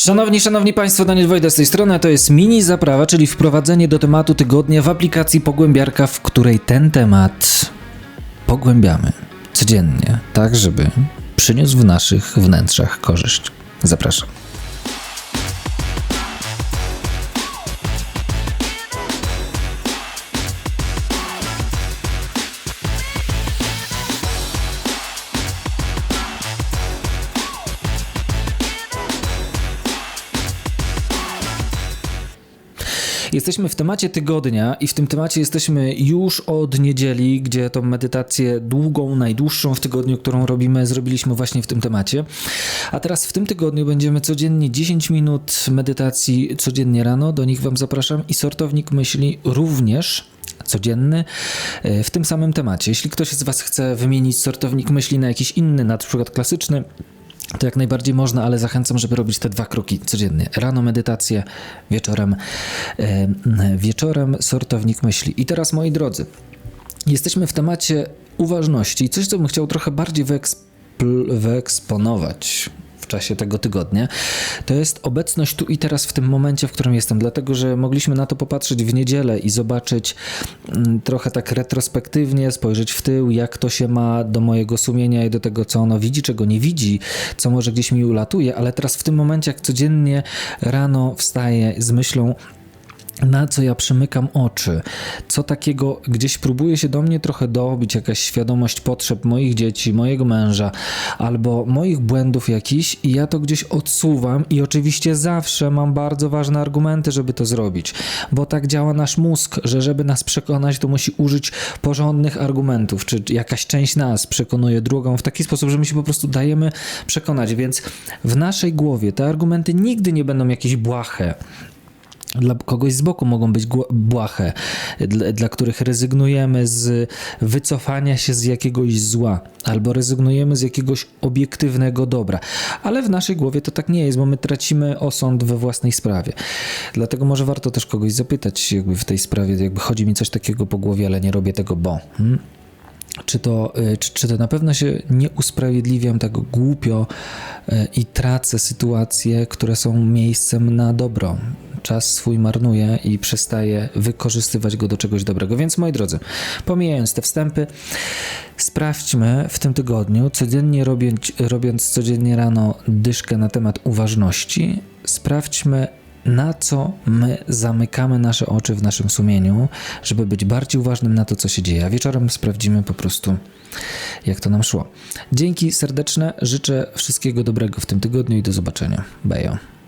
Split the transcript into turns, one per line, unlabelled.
Szanowni, szanowni Państwo, Daniel Wojda z tej strony, to jest mini zaprawa, czyli wprowadzenie do tematu tygodnia w aplikacji Pogłębiarka, w której ten temat pogłębiamy codziennie, tak żeby przyniósł w naszych wnętrzach korzyść. Zapraszam. Jesteśmy w temacie tygodnia i w tym temacie jesteśmy już od niedzieli, gdzie tą medytację długą, najdłuższą w tygodniu, którą robimy, zrobiliśmy właśnie w tym temacie. A teraz w tym tygodniu będziemy codziennie 10 minut medytacji codziennie rano, do nich Wam zapraszam i sortownik myśli również codzienny e, w tym samym temacie. Jeśli ktoś z Was chce wymienić sortownik myśli na jakiś inny, na przykład klasyczny, to jak najbardziej można, ale zachęcam, żeby robić te dwa kroki codziennie. Rano medytację, wieczorem, wieczorem sortownik myśli. I teraz, moi drodzy, jesteśmy w temacie uważności. Coś, co bym chciał trochę bardziej wyeksponować czasie tego tygodnia, to jest obecność tu i teraz w tym momencie, w którym jestem, dlatego że mogliśmy na to popatrzeć w niedzielę i zobaczyć mm, trochę tak retrospektywnie, spojrzeć w tył, jak to się ma do mojego sumienia i do tego, co ono widzi, czego nie widzi, co może gdzieś mi ulatuje, ale teraz w tym momencie, jak codziennie rano wstaję z myślą, na co ja przymykam oczy, co takiego? Gdzieś próbuje się do mnie trochę dobić, jakaś świadomość potrzeb moich dzieci, mojego męża albo moich błędów jakichś i ja to gdzieś odsuwam i oczywiście zawsze mam bardzo ważne argumenty, żeby to zrobić, bo tak działa nasz mózg, że żeby nas przekonać, to musi użyć porządnych argumentów, czy jakaś część nas przekonuje drugą w taki sposób, że my się po prostu dajemy przekonać, więc w naszej głowie te argumenty nigdy nie będą jakieś błahe, dla kogoś z boku mogą być błahe, dla, dla których rezygnujemy z wycofania się z jakiegoś zła, albo rezygnujemy z jakiegoś obiektywnego dobra. Ale w naszej głowie to tak nie jest, bo my tracimy osąd we własnej sprawie. Dlatego może warto też kogoś zapytać jakby w tej sprawie, jakby chodzi mi coś takiego po głowie, ale nie robię tego, bo... Hmm? czy to, y, czy, czy to na pewno się nie usprawiedliwiam tak głupio y, i tracę sytuacje, które są miejscem na dobro. Czas swój marnuję i przestaję wykorzystywać go do czegoś dobrego. Więc moi drodzy, pomijając te wstępy, sprawdźmy w tym tygodniu, codziennie robiąc, robiąc codziennie rano dyszkę na temat uważności, sprawdźmy na co my zamykamy nasze oczy w naszym sumieniu, żeby być bardziej uważnym na to, co się dzieje. A wieczorem sprawdzimy po prostu, jak to nam szło. Dzięki serdeczne, życzę wszystkiego dobrego w tym tygodniu i do zobaczenia. Bajo.